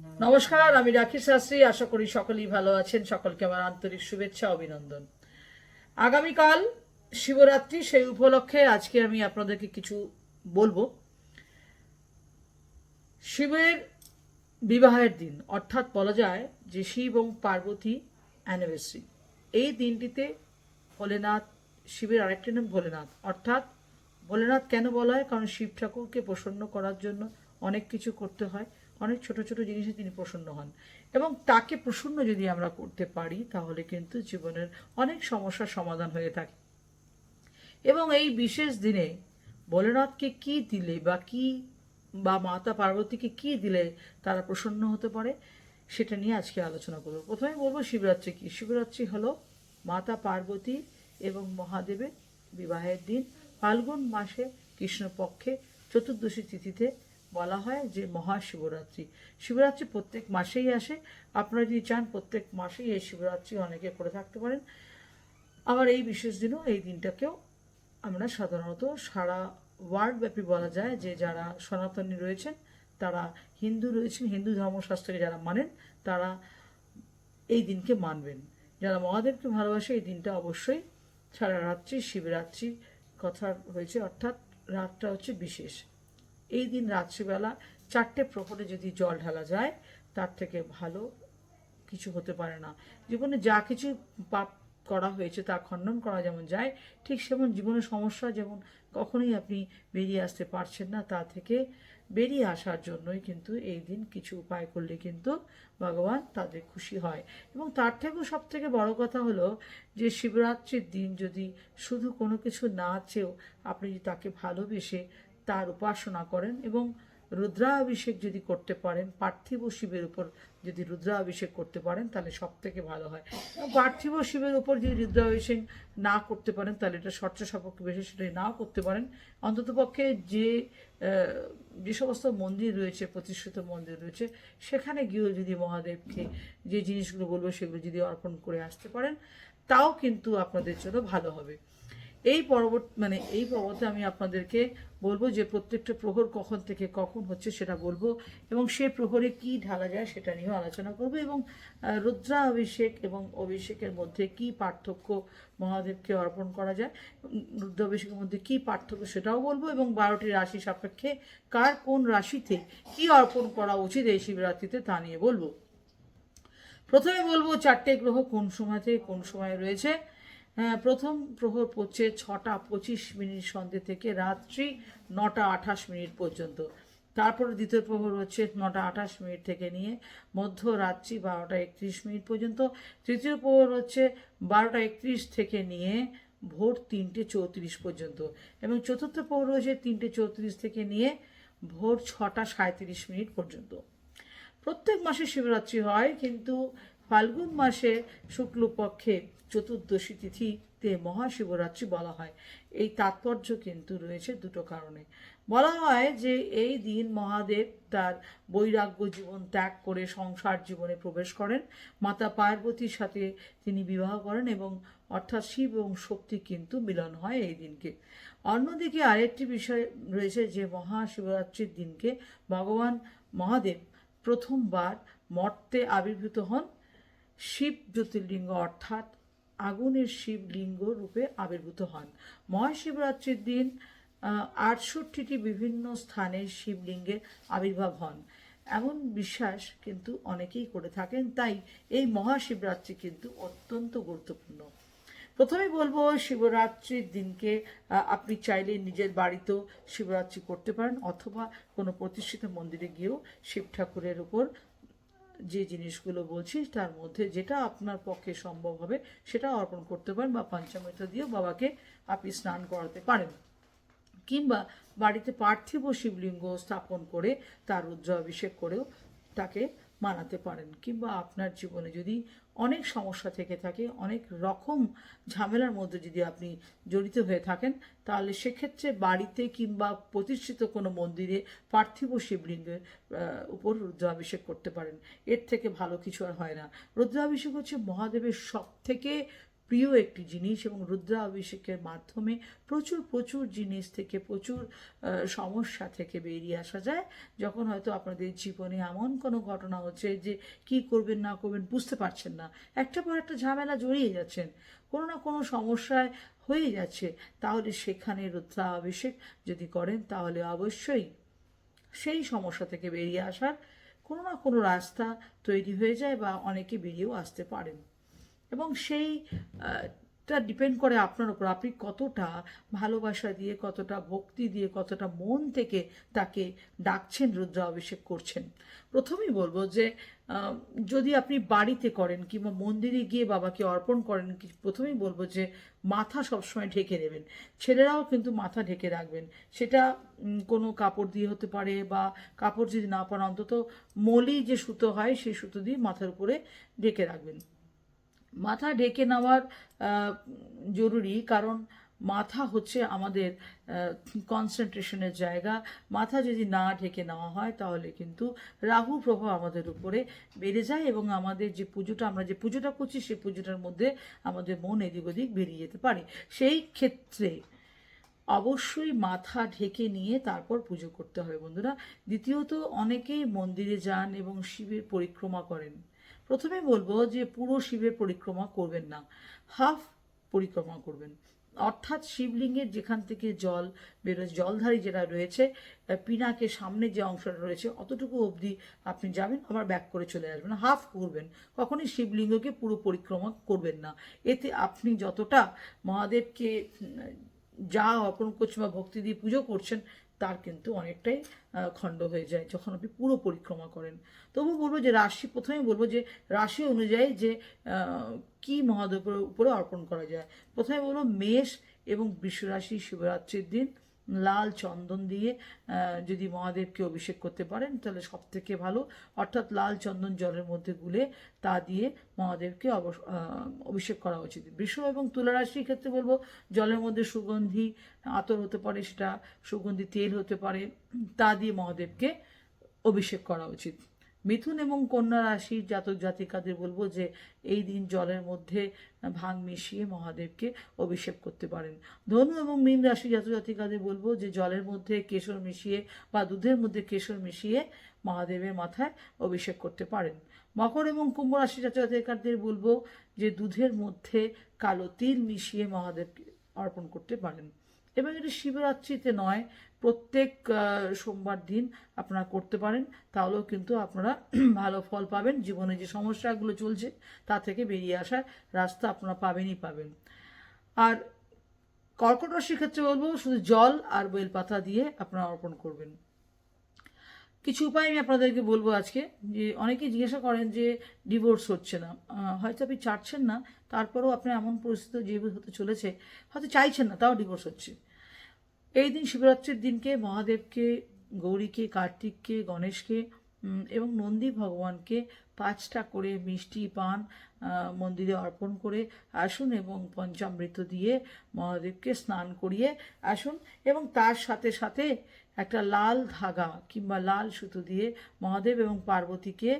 নমস্কার, আমি রাখি শাস্ত্রী। আশা করি সকলেই ভালো আছেন। সকলকে আমার আন্তরিক শুভেচ্ছা, অভিনন্দন। আগামীকাল শিবরাত্রি সেই উপলক্ষে আজকে আমি আপনাদেরকে কিছু বলব। শিবের বিবাহের দিন, অর্থাৎ বলা যায় যে শিব এবং পার্বতী অ্যানিভার্সারি এই দিনটিতে ভোলেনাথ, শিবের আরেকটি নাম ভোলেনাথ। অর্থাৎ ভোলেনাথ কেন বলা হয়? কারণ শিব ঠাকুরকে প্রসন্ন করার জন্য অনেক কিছু করতে হয়, অনেক ছোট ছোট জিনিসে তিনি প্রসন্ন হন। এবং তাকে প্রসন্ন যদি আমরা করতে পারি, তাহলে কিন্তু জীবনের অনেক সমস্যার সমাধান হয়ে থাকে। এবং এই বিশেষ দিনে ভোলেনাথকে কি দিলে বা কি, বা মাতা পার্বতীকে কি দিলে তারা প্রসন্ন হতে পারে, সেটা নিয়ে আজকে আলোচনা করব। প্রথমে বলব শিবরাত্রি কি? শিবরাত্রি হলো মাতা পার্বতী এবং মহাদেবের বিবাহের দিন। ফাল্গুন মাসে কৃষ্ণপক্ষে চতুর্দশী তিথিতে বলা হয় যে মহাশিবরাত্রি। শিবরাত্রি প্রত্যেক মাসেই আসে। আপনারা যদি চান প্রত্যেক মাসেই এই শিবরাত্রি অনেকে করে থাকতে পারেন। আবার এই বিশেষ দিনও এই দিনটাকেও আমরা সাধারণত সারা ওয়ার্ল্ড ব্যাপী বলা যায় যে যারা সনাতনী রয়েছেন, তারা হিন্দু রয়েছেন, হিন্দু ধর্মশাস্ত্রকে যারা মানেন, তারা এই দিনকে মানবেন। যারা মহাদেবকে ভালোবাসে, এই দিনটা অবশ্যই সারা রাত্রি শিবরাত্রি কথা হয়েছে অর্থাৎ রাতটা হচ্ছে বিশেষ। এই দিন রাত্রিবেলা চারটে প্রহরে যদি জল ঢালা যায়, তার থেকে ভালো কিছু হতে পারে না। জীবনে যা কিছু পাপ করা হয়েছে তা খণ্ডন করা যেমন যায়, ঠিক সেমন জীবনের সমস্যা যেমন কখনোই আপনি বেরিয়ে আসতে পারছেন না, তা থেকে বেরিয়ে আসার জন্যই কিন্তু এই দিন কিছু উপায় করলে কিন্তু ভগবান তাদের খুশি হয়। এবং তার থেকেও সব থেকে বড় কথা হলো যে, শিবরাত্রির দিন যদি শুধু কোনো কিছু না চেয়েও আপনি তাকে ভালোবেসে তার উপাসনা করেন এবং রুদ্রাভিষেক যদি করতে পারেন, পার্থিব শিবের উপর যদি রুদ্রাভিষেক করতে পারেন, তাহলে সব থেকে ভালো হয়। পার্থিব শিবের উপর যদি রুদ্রাভিষেক না করতে পারেন, তাহলে এটা শর্ত সাপেক্ষে বেশি সেটা নাও করতে পারেন, অন্ততপক্ষে যে যে সমস্ত মন্দির রয়েছে, প্রতিষ্ঠিত মন্দির রয়েছে, সেখানে গিয়েও যদি মহাদেবকে যে জিনিসগুলো বলব সেগুলো যদি অর্পণ করে আসতে পারেন, তাও কিন্তু আপনাদের জন্য ভালো হবে। এই পরবর্তী মানে এই পর্বতে আমি আপনাদেরকে বলব যে প্রত্যেকটা প্রহর কখন থেকে কখন হচ্ছে সেটা বলব এবং সে প্রহরে কি ঢালা যায় সেটা নিয়েও আলোচনা করব এবং আহ, রুদ্রা অভিষেক এবং অভিষেকের মধ্যে কি পার্থক্য মহাদেবকে অর্পণ করা যায় রুদ্রাভিষেকের মধ্যে কি পার্থক্য সেটাও বলব এবং বারোটি রাশি সাপেক্ষে কার কোন রাশিতে কি অর্পণ করা উচিত এই শিবরাত্রিতে তা নিয়ে বলব। প্রথমে বলব চারটে গ্রহ কোন সময় থেকে কোন সময় রয়েছে প্রথম প্রহর পড়ছে ছটা পঁচিশ মিনিট সন্ধ্যে থেকে রাত্রি নটা আঠাশ মিনিট পর্যন্ত। তারপরে দ্বিতীয় প্রহর হচ্ছে নটা আঠাশ মিনিট থেকে নিয়ে মধ্যরাত্রি বারোটা একত্রিশ মিনিট পর্যন্ত। তৃতীয় প্রহর হচ্ছে বারোটা একত্রিশ থেকে নিয়ে ভোর তিনটে চৌত্রিশ পর্যন্ত। এবং চতুর্থ প্রহর হচ্ছে তিনটে চৌত্রিশ থেকে নিয়ে ভোর ছটা সাঁত্রিশ মিনিট পর্যন্ত। প্রত্যেক মাসে শিবরাত্রি হয়, কিন্তু ফাল্গুন মাসে শুক্লপক্ষে চতুর্দশী তিথিতে মহাশিবরাত্রি বলা হয়। এই তাৎপর্য কিন্তু রয়েছে দুটো কারণে। বলা হয় যে এই দিন মহাদেব তার বৈরাগ্য জীবন ত্যাগ করে সংসার জীবনে প্রবেশ করেন। মাতা পার্বতীর সাথে তিনি বিবাহ করেন এবং অর্থাৎ শিব এবং শক্তি কিন্তু মিলন হয় এই দিনকে। অন্যদিকে আরেকটি বিষয় রয়েছে যে মহাশিবরাত্রির দিনকে ভগবান মহাদেব প্রথমবার মর্তে আবির্ভূত হন। শিব জ্যোতির্লিঙ্গ অর্থাৎ আগুনের শিবলিঙ্গ রূপে আবির্ভূত হন। মহাশিবরাত্রির দিন আটষট্টিটি বিভিন্ন স্থানে শিবলিঙ্গের আবির্ভাব হন। এমন বিশ্বাস কিন্তু অনেকেই করে থাকেন, তাই এই মহাশিবরাত্রি কিন্তু অত্যন্ত গুরুত্বপূর্ণ। প্রথমে বলব, শিবরাত্রির দিনকে আপনি চাইলে নিজের বাড়িতেও শিবরাত্রি করতে পারেন, অথবা কোনো প্রতিষ্ঠিত মন্দিরে গিয়েও শিব ঠাকুরের উপর যে জিনিসগুলো বলছি, তার মধ্যে যেটা আপনার পক্ষে সম্ভব হবে, সেটা অর্পণ করতে পারেন বা পঞ্চামৃত দিয়েও বাবাকে আপনি স্নান করাতে পারেন। কিংবা বাড়িতে পার্থিব শিবলিঙ্গ স্থাপন করে তার রুদ্রাভিষেক করেও তাকে মানাতে পারেন। কিংবা আপনার জীবনে যদি অনেক সমস্যা থেকে থাকে, অনেক রকম ঝামেলার মধ্যে যদি আপনি জড়িত হয়ে থাকেন, তাহলে সেক্ষেত্রে বাড়িতে কিংবা প্রতিষ্ঠিত কোনো মন্দিরে পার্থিব শিবলিঙ্গের উপর রুদ্রাভিষেক করতে পারেন। এর থেকে ভালো কিছু আর হয় না। রুদ্রাভিষেক হচ্ছে মহাদেবের সব থেকে প্রিয় একটি জিনিস এবং রুদ্রা অভিষেকের মাধ্যমে প্রচুর প্রচুর জিনিস থেকে, প্রচুর সমস্যা থেকে বেরিয়ে আসা যায়। যখন হয়তো আপনাদের জীবনে এমন কোনো ঘটনা হচ্ছে যে কি করবেন, না করবেন বুঝতে পারছেন না, একটা পর একটা ঝামেলা জড়িয়ে যাচ্ছেন, কোনো না কোনো সমস্যায় হয়ে যাচ্ছে, তাহলে সেখানে রুদ্রা অভিষেক যদি করেন, তাহলে অবশ্যই সেই সমস্যা থেকে বেরিয়ে আসার কোনো না কোনো রাস্তা তৈরি হয়ে যায় বা অনেকে বেরিয়েও আসতে পারেন। এবং সেই টা ডিপেন্ড করে আপনার উপর। আপনি কতটা ভালোবাসা দিয়ে, কতটা ভক্তি দিয়ে, কতটা মন থেকে তাকে ডাকছেন রুদ্রা অভিষেক করছেন। প্রথমেই বলব যে যদি আপনি বাড়িতে করেন কিংবা মন্দিরে গিয়ে বাবাকে অর্পণ করেন, কি- প্রথমেই বলব যে, মাথা সবসময় ঢেকে নেবেন। ছেলেরাও কিন্তু মাথা ঢেকে রাখবেন। সেটা কোনো কাপড় দিয়ে হতে পারে বা কাপড় যদি না পান অন্তত মলি যে সুতো হয়, সেই সুতো দিয়ে মাথার উপরে ঢেকে রাখবেন। মাথা ঢেকে নেওয়ার জরুরি, কারণ মাথা হচ্ছে আমাদের কনসেন্ট্রেশনের জায়গা। মাথা যদি না ঢেকে নেওয়া হয়, তাহলে কিন্তু রাহু প্রভাব আমাদের উপরে বেড়ে যায় এবং আমাদের যে পুজোটা, আমরা যে পুজোটা করছি, সেই পুজোটার মধ্যে আমাদের মন এদিক ওদিক বেরিয়ে যেতে পারে। সেই ক্ষেত্রে অবশ্যই মাথা ঢেকে নিয়ে তারপর পুজো করতে হবে বন্ধুরা। দ্বিতীয়ত, অনেকেই মন্দিরে যান এবং শিবের পরিক্রমা করেন। প্রথমে বলব যে পুরো শিবের পরিক্রমা করবেন না। হাফ পরিক্রমা করবেন। অর্থাৎ শিবলিঙ্গের যেখান থেকে জল বেরোয়, জলধারী যেটা রয়েছে পিনাকে সামনে যে অংশটা রয়েছে, অতটুকু অবধি আপনি যাবেন, আবার ব্যাক করে চলে আসবেন। হাফ করবেন। কখনই শিবলিঙ্গকে পুরো পরিক্রমা করবেন না। এতে আপনি যতটা মহাদেবকে যা অর্পণ করছেন বা ভক্তি দিয়ে পুজো করছেন তার কিন্তু অনেকটাই খণ্ড হয়ে যায় যখন আপনি পুরো পরিক্রমা করেন। তবু বলব যে রাশি, প্রথমে বলব যে রাশি অনুযায়ী যে কি মহাদেবের উপরে অর্পণ করা যায়। প্রথমে বলব মেষ এবং বিশ্বরাশি শিবরাত্রির দিন। লাল চন্দন দিয়ে যদি মহাদেবকে অভিষেক করতে পারেন, তাহলে সব থেকে ভালো। অর্থাৎ লাল চন্দন জলের মধ্যে গুলে তা দিয়ে মহাদেবকে অভিষেক করা উচিত। বৃষ এবং তুলারাশির ক্ষেত্রে বলব, জলের মধ্যে সুগন্ধি আতর হতে পারে, সেটা সুগন্ধি তেল হতে পারে, তা দিয়ে মহাদেবকে অভিষেক করা উচিত। মিথুন এবং কন্যা রাশির জাতক জাতিকাদের বলব যে, এই দিন জলের মধ্যে ভাং মিশিয়ে মহাদেবকে অভিষেক করতে পারেন। ধনু এবং মীন রাশি জাতক জাতিকাদের বলব যে, জলের মধ্যে কেশর মিশিয়ে বা দুধের মধ্যে কেশর মিশিয়ে মহাদেবের মাথায় অভিষেক করতে পারেন। মকর এবং কুম্ভ রাশি জাতক জাতিকাদের বলব যে, দুধের মধ্যে কালো তিল মিশিয়ে মহাদেবকে অর্পণ করতে পারেন। এবং এটা শিবরাত্রিতে নয়, প্রত্যেক সোমবার দিন আপনারা করতে পারেন। তাহলেও কিন্তু আপনারা ভালো ফল পাবেন। জীবনে যে সমস্যাগুলো চলছে, তা থেকে বেরিয়ে আসার রাস্তা আপনারা পাবেনই পাবেন। আর কর্কট রাশির ক্ষেত্রে বলব, শুধু জল আর বেলপাতা দিয়ে আপনারা অর্পণ করবেন। কিছু উপায় আমি আপনাদেরকে বলব আজকে, যে অনেকেই জিজ্ঞাসা করেন যে ডিভোর্স হচ্ছে না। হয়তো আপনি চাচ্ছেন না, তারপরেও আপনার এমন পরিস্থিতি যে হতে চলেছে, হয়তো চাইছেন না, তাও ডিভোর্স হচ্ছে। এই দিন শিবরাত্রির দিনকে মহাদেবকে, গৌরীকে, কার্তিককে, গণেশকে এবং নন্দী ভগবানকে পাঁচটা করে মিষ্টি পান মন্দিরে অর্পণ করে আসুন এবং পঞ্চামৃত দিয়ে মহাদেবকে স্নান করিয়ে আসুন এবং তার সাথে সাথে একটা লাল ধাগা কিংবা লাল সুতো দিয়ে মহাদেব এবং পার্বতীকে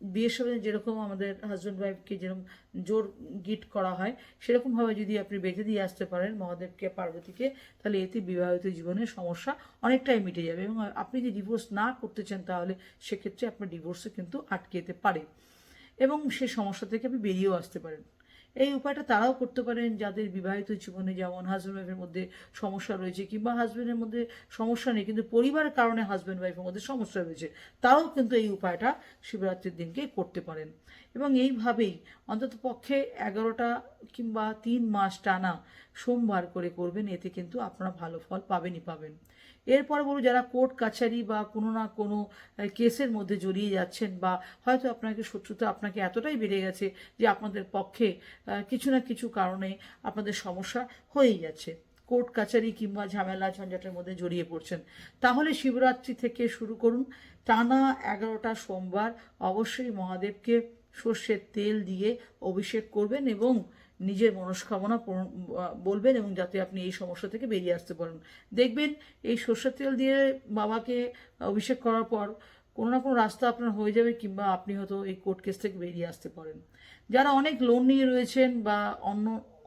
বিয়ের সময় যেরকম আমাদের হাজব্যান্ড ওয়াইফকে যেরকম জোর গিট করা হয়, সেরকমভাবে যদি আপনি বেঁধে দিয়ে আসতে পারেন মহাদেবকে, পার্বতীকে, তাহলে এতে বিবাহিত জীবনের সমস্যা অনেকটাই মিটে যাবে এবং আপনি যদি ডিভোর্স না করতে চান তাহলে সেক্ষেত্রে আপনার ডিভোর্সে কিন্তু আটকে যেতে পারে এবং সেই সমস্যা থেকে আপনি বেরিয়েও আসতে পারেন। এই উপায়টা তারাও করতে পারেন যাদের বিবাহিত জীবনে যেমন হাজব্যান্ড ওয়াইফের মধ্যে সমস্যা রয়েছে কিংবা হাজব্যান্ডের মধ্যে সমস্যা নেই, কিন্তু পরিবারের কারণে হাজব্যান্ড ওয়াইফের মধ্যে সমস্যা রয়েছে, তারাও কিন্তু এই উপায়টা শিবরাত্রির দিনকে করতে পারেন। এবং এইভাবেই অন্তত পক্ষে এগারোটা কিংবা তিন মাস টানা সোমবার করে করবেন, এতে কিন্তু আপনারা ভালো ফল পাবেনই পাবেন। এরপর বলব যারা কোর্ট কাছারি বা কোনো না কোনো কেসের মধ্যে জড়িয়ে যাচ্ছেন বা হয়তো আপনাকে শত্রুতা আপনাকে এতটাই বেড়ে গেছে যে আপনাদের পক্ষে কিছু না কিছু কারণে আপনাদের সমস্যা হয়েই যাচ্ছে। কোর্ট কাছারি কিংবা ঝামেলা ঝঞ্ঝাটের মধ্যে জড়িয়ে পড়ছেন। তাহলে শিবরাত্রি থেকে শুরু করুন। টানা এগারোটা সোমবার অবশ্যই মহাদেবকে সর্ষের তেল দিয়ে অভিষেক করবেন এবং নিজের মনস্কামনা বলবেন এবং যাতে আপনি এই সমস্যা থেকে বেরিয়ে আসতে পারেন। দেখবেন এই সর্ষের তেল দিয়ে বাবাকে অভিষেক করার পর কোনো না কোনো রাস্তা আপনার হয়ে যাবে কিংবা আপনি হয়তো এই কোর্ট কেস থেকে বেরিয়ে আসতে পারেন। যারা অনেক লোন নিয়ে রয়েছেন বা অন্য,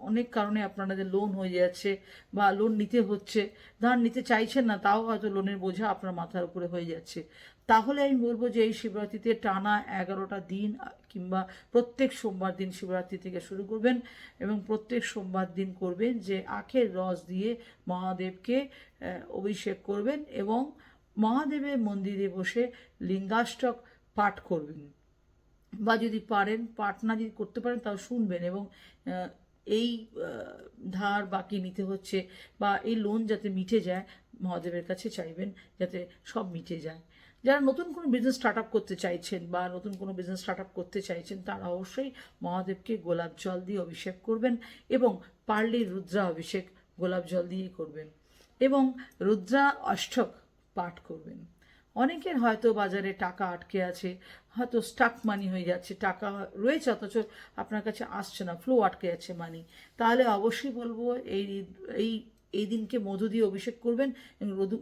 অনেক কারণে আপনাদের লোন হয়ে যাচ্ছে বা লোন নিতে হচ্ছে, ধার নিতে চাইছেন না, তাও হয়তো লোনের বোঝা আপনার মাথার উপরে হয়ে যাচ্ছে। তাহলে আমি বলব যে এই শিবরাত্রিতে টানা এগারোটা দিন কিংবা প্রত্যেক সোমবার দিন শিবরাত্রি থেকে শুরু করবেন এবং প্রত্যেক সোমবার দিন করবেন যে আখের রস দিয়ে মহাদেবকে অভিষেক করবেন এবং মহাদেবের মন্দিরে বসে লিঙ্গাষ্টক পাঠ করবেন। বা যদি পারেন, পাঠ না যদি করতে পারেন তাও শুনবেন এবং এই ধার বাকি নিতে হচ্ছে বা এই লোন যাতে মিটে যায়, মহাদেবের কাছে চাইবেন যাতে সব মিটে যায়। যারা নতুন কোনো বিজনেস স্টার্ট আপ করতে চাইছেন বা নতুন কোনো বিজনেস স্টার্ট আপ করতে চাইছেন, তারা অবশ্যই মহাদেবকে গোলাপ জল দিয়ে অভিষেক করবেন এবং পারলে রুদ্রা অভিষেক গোলাপ জল দিয়েই করবেন এবং রুদ্রা অষ্টক পাঠ করবেন। অনেকের হয়তো বাজারে টাকা আটকে আছে, হয়তো স্টাক মানি হয়ে যাচ্ছে, টাকা রয়েছে অথচ আপনার কাছে আসছে না ফ্লো আটকে যাচ্ছে মানি তাহলে অবশ্যই বলব এই এই এই দিনকে মধু দিয়ে অভিষেক করবেন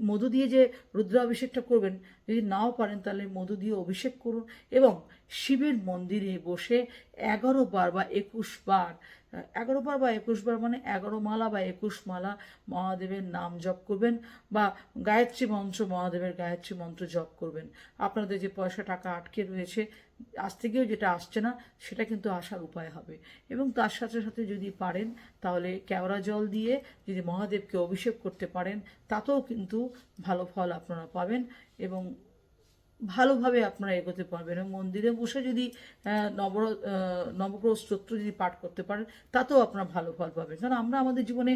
মধু দিয়ে যে রুদ্রাভিষেকটা করবেন যদি নাও পারেন তাহলে মধু দিয়ে অভিষেক করুন এবং শিবের মন্দিরে বসে এগারো বার বা একুশ বার, এগারো বার বা একুশ বার মানে এগারো মালা বা একুশ মালা মহাদেবের নাম জপ করবেন বা গায়ত্রী মন্ত্র, মহাদেবের গায়ত্রী মন্ত্র জপ করবেন। আপনাদের যে পয়সা টাকা আটকে রয়েছে, আজ থেকেও যেটা আসছে না, সেটা কিন্তু আসার উপায় হবে। এবং তার সাথে সাথে যদি পারেন, তাহলে কেওড়া জল দিয়ে যদি মহাদেবকে অভিষেক করতে পারেন, তাতেও কিন্তু ভালো ফল আপনারা পাবেন। এবং ভালোভাবে আপনারা এগোতে পারবেন এবং মন্দিরে বসে যদি নবর নবগ্রহ স্তোত্র যদি পাঠ করতে পারেন, তাতেও আপনারা ভালো ফল পাবেন। কারণ আমরা আমাদের জীবনে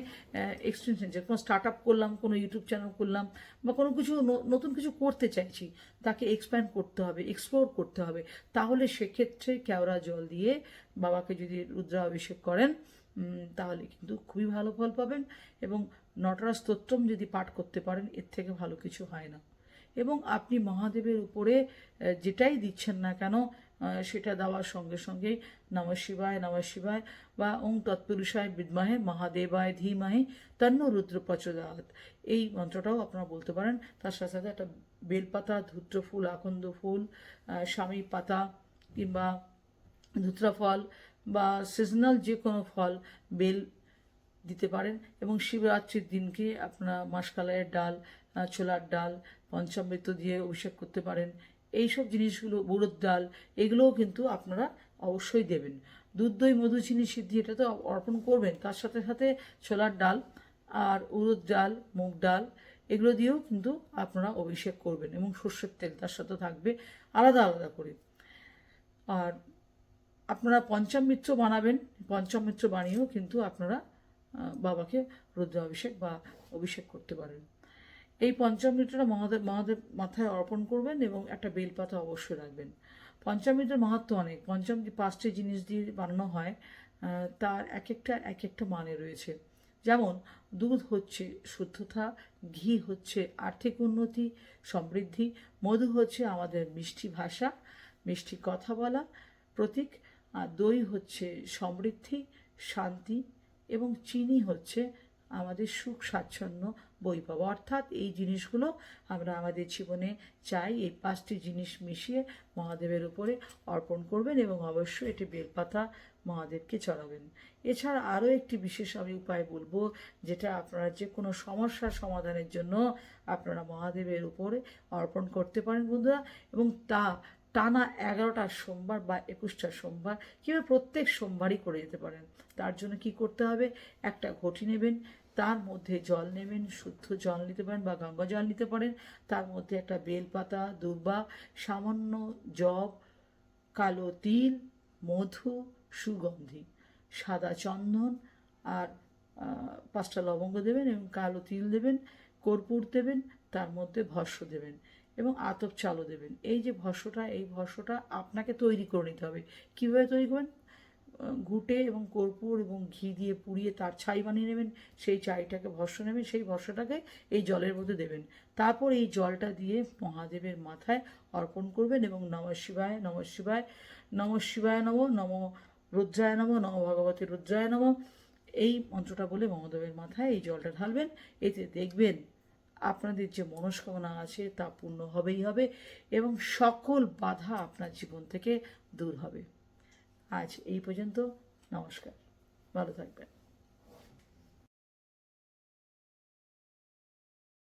এক্সটেনশন যে কোনো স্টার্ট আপ করলাম, কোনো ইউটিউব চ্যানেল করলাম বা কোনো কিছু নতুন কিছু করতে চাইছি, তাকে এক্সপ্যান্ড করতে হবে এক্সপ্লোর করতে হবে। তাহলে সেক্ষেত্রে কেওড়া জল দিয়ে বাবাকে যদি রুদ্রাভিষেক করেন তাহলে কিন্তু খুবই ভালো ফল পাবেন এবং নটরাজ স্তোত্রম যদি পাঠ করতে পারেন, এর থেকে ভালো কিছু হয় না। এবং আপনি মহাদেবের উপরে যেটাই দিচ্ছেন না কেন সেটা দেওয়ার সঙ্গে সঙ্গেই নম শিবায় নম শিবায় বা ওং তৎপুরুষায় বিদ্মাহে, মহাদেবায় ধীমাহে, তন্ন রুদ্র প্রচোদয়াৎ এই মন্ত্রটাও আপনারা বলতে পারেন। তার সাথে সাথে একটা বেলপাতা, ধূত্র ফুল, আকন্দ ফুল স্বামী পাতা কিংবা ধুত্রা ফল বা সিজনাল যে কোনো ফল, বেল দিতে পারেন। এবং শিবরাত্রির দিনকে আপনারা মাসকালাইয়ের ডাল ছোলার ডাল পঞ্চামৃত দিয়ে অভিষেক করতে পারেন। এইসব জিনিসগুলো, বুড়োর ডাল, এগুলোও কিন্তু আপনারা অবশ্যই দেবেন। দুধ, দই, মধু, চিনি, সিদ্ধি, এটা তো অর্পণ করবেন। তার সাথে সাথে ছোলার ডাল আর উড়দ ডাল, মুগ ডাল, এগুলো দিয়েও কিন্তু আপনারা অভিষেক করবেন এবং সর্ষের তেল তার সাথে থাকবে আলাদা আলাদা করে। আর আপনারা পঞ্চামৃত্র বানাবেন। পঞ্চামৃত্র বানিয়েও কিন্তু আপনারা বাবাকে রুদ্রাভিষেক বা অভিষেক করতে পারেন। এই পঞ্চামৃতটা মহাদেব মহাদেব মাথায় অর্পণ করবেন এবং একটা বেলপাতা অবশ্যই রাখবেন। পঞ্চামৃতের মাহাত্ম অনেক। পঞ্চম যে পাঁচটি জিনিস দিয়ে বানানো হয় তার এক একটা এক একটা মানে রয়েছে। যেমন, দুধ হচ্ছে শুদ্ধতা, ঘি হচ্ছে আর্থিক উন্নতি, সমৃদ্ধি, মধু হচ্ছে আমাদের মিষ্টি ভাষা, মিষ্টি কথা বলা, প্রতীক, আর দই হচ্ছে সমৃদ্ধি, শান্তি, এবং চিনি হচ্ছে আমাদের সুখ স্বাচ্ছন্দ্য বই পাবো। অর্থাৎ এই জিনিসগুলো আমরা আমাদের জীবনে চাই, এই পাঁচটি জিনিস মিশিয়ে মহাদেবের উপরে অর্পণ করবেন এবং অবশ্যই এটি বেলপাতা মহাদেবকে চড়াবেন। এছাড়া আরও একটি বিশেষ আমি উপায় বলব, যেটা আপনারা যে কোনো সমস্যার সমাধানের জন্য আপনারা মহাদেবের উপরে অর্পণ করতে পারেন বন্ধুরা, এবং তা টানা এগারোটা সোমবার বা একুশটা সোমবার কিংবা প্রত্যেক সোমবারই করে যেতে পারেন। তার জন্য কি করতে হবে? একটা ঘটি নেবেন তার মধ্যে জল নেবেন, শুদ্ধ জল নিতে পারেন বা গঙ্গা জল নিতে পারেন। তার মধ্যে একটা বেলপাতা, দুর্বা, সামান্য জব, কালো তিল, মধু, সুগন্ধি, সাদা চন্দন আর পাঁচটা লবঙ্গ দেবেন এবং কালো তিল দেবেন, কর্পূর দেবেন, তার মধ্যে ভস্য দেবেন এবং আতপ চালও দেবেন। এই যে ভস্যটা, এই ভস্যটা আপনাকে তৈরি করে নিতে হবে। কীভাবে তৈরি করবেন? ঘুটে এবং কর্পূর এবং ঘি দিয়ে পুড়িয়ে তার ছাই বানিয়ে নেবেন, সেই ছাইটাকে ভস্য নেবেন, সেই ভস্যটাকে এই জলের মধ্যে দেবেন। তারপর এই জলটা দিয়ে মহাদেবের মাথায় অর্পণ করবেন এবং নম শিবায় নম শিবায় নম শিবায় নম নম রুদ্রায় নম নম ভগবতী রুদ্রায় নম। এই মন্ত্রটা বলে মহাদেবের মাথায় এই জলটা ঢালবেন, এতে দেখবেন আপনাদের যে মনস্কামনা আছে তা পূর্ণ হবেই হবে এবং সকল বাধা আপনার জীবন থেকে দূর হবে। আজ এই পর্যন্ত নমস্কার। ভালো থাকবেন।